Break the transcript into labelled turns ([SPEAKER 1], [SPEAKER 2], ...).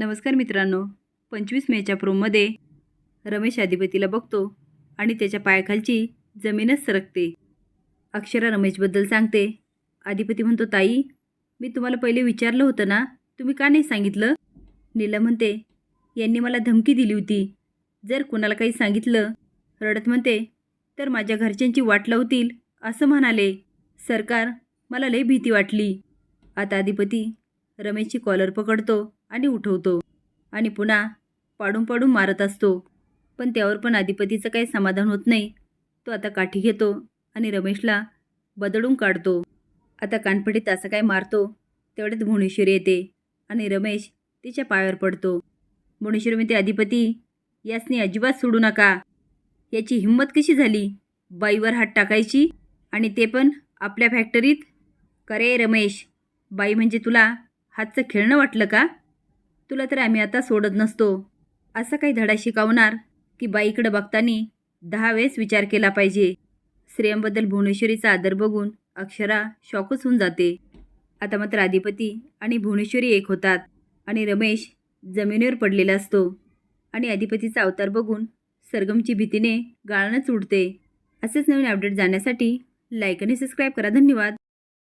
[SPEAKER 1] नमस्कार मित्रांनो पंचवीस मेच्या प्रोमध्ये रमेश अधिपतीला बघतो आणि त्याच्या पायाखालची जमीनच सरकते. अक्षरा रमेशबद्दल सांगते. अधिपती म्हणतो ताई मी तुम्हाला पहिले विचारलं होतं ना तुम्ही का नाही सांगितलं? नीला म्हणते यांनी मला धमकी दिली होती. जर कुणाला काही सांगितलं रडत म्हणते तर माझ्या घरच्यांची वाट लावतील असं म्हणाले. सरकार मला लय भीती वाटली. आता अधिपती रमेशची कॉलर पकडतो आणि उठवतो आणि पुन्हा पाडून पाडून मारत असतो. पण त्यावर पण अधिपतीचं काही समाधान होत नाही. तो आता काठी घेतो आणि रमेशला बदडून काढतो. आता कानफडीत असं काय मारतो तेवढ्यात भुवनेश्वरी येते आणि रमेश तिच्या पायावर पडतो. भुवनेश्वरी म्हणते अधिपती यासनी अजिबात सोडू नका. याची हिंमत कशी झाली? बाईवर हात टाकायची आणि ते पण आपल्या फॅक्टरीत करे रमेश बाई म्हणजे तुला हातचं खेळणं वाटलं का? तुला तर आम्ही आता सोडत नसतो. असा काही धडा शिकवणार की बाईकडं बघताना दहा वेळेस विचार केला पाहिजे. स्त्रियांबद्दल भुवनेश्वरीचा आदर बघून अक्षरा शॉकच होऊन जाते. आता मात्र आधिपती आणि भुवनेश्वरी एक होतात आणि रमेश जमिनीवर पडलेला असतो. आणि अधिपतीचा अवतार बघून सरगमची भीतीने गाळणच उडते. असेच नवीन अपडेट जाण्यासाठी लाईक आणि सबस्क्राईब करा. धन्यवाद.